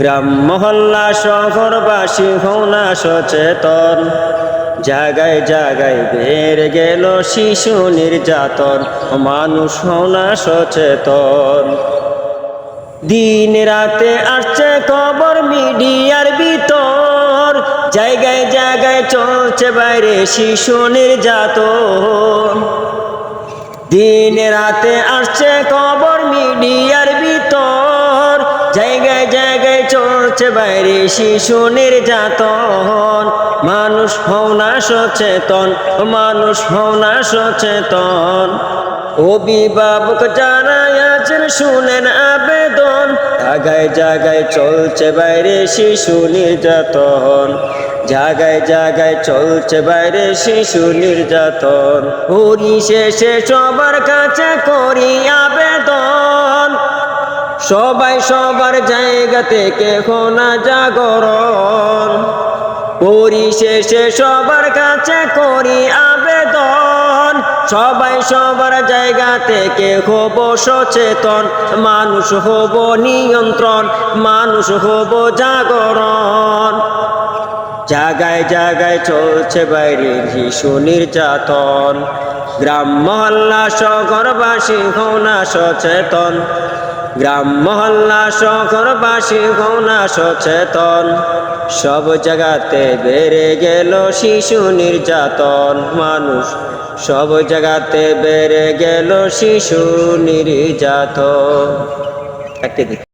গ্রাম মহল্লা শহরবাসী হওনা সচেতন। জাগায় জাগায় বেড়ে গেল শিশু নির্যাতন, মানুষ হওনা সচেতন। দিন রাতে আসছে খবর মিডিয়ার ভিতর, জায়গায় জায়গায় চলছে বাইরে শিশু নির্যাতন। দিন রাতে আসছে খবর মিডিয়ার জায়গায় জায়গায় চলছে বাইরে শিশু নির্যাতন। মানুষ হও না সচেতন, মানুষ হও না সচেতন। অভিভাবক যারা আছেন, শুনেন আবেদন। জায়গায় জায়গায় চলছে বাইরে শিশু নির্যাতন। জায়গায় জায়গায় চলছে বাইরে শিশু নির্যাতন। পরিশেষে সবার কাছে করি সবাই সবার জায়গা থেকে খোনা জাগরণ। পরিশেষে সবার কাছে করি আবেদন। সবাই সবার জায়গা থেকে হব সচেতন। মানুষ হব নিয়ন্ত্রণ, মানুষ হব জাগরণ। জাগায় জায়গায় চলছে বাইরে শিশু নির্যাতন। গ্রাম মহল্লা, শহরবাসী হওনা সচেতন। গ্রাম মহল্লা শহরবাসী গোনা সচেতন। সব জায়গাতে বেড়ে গেল শিশু নির্যাতন। মানুষ সব জায়গাতে বেড়ে গেল শিশু নির্যাতন। একটা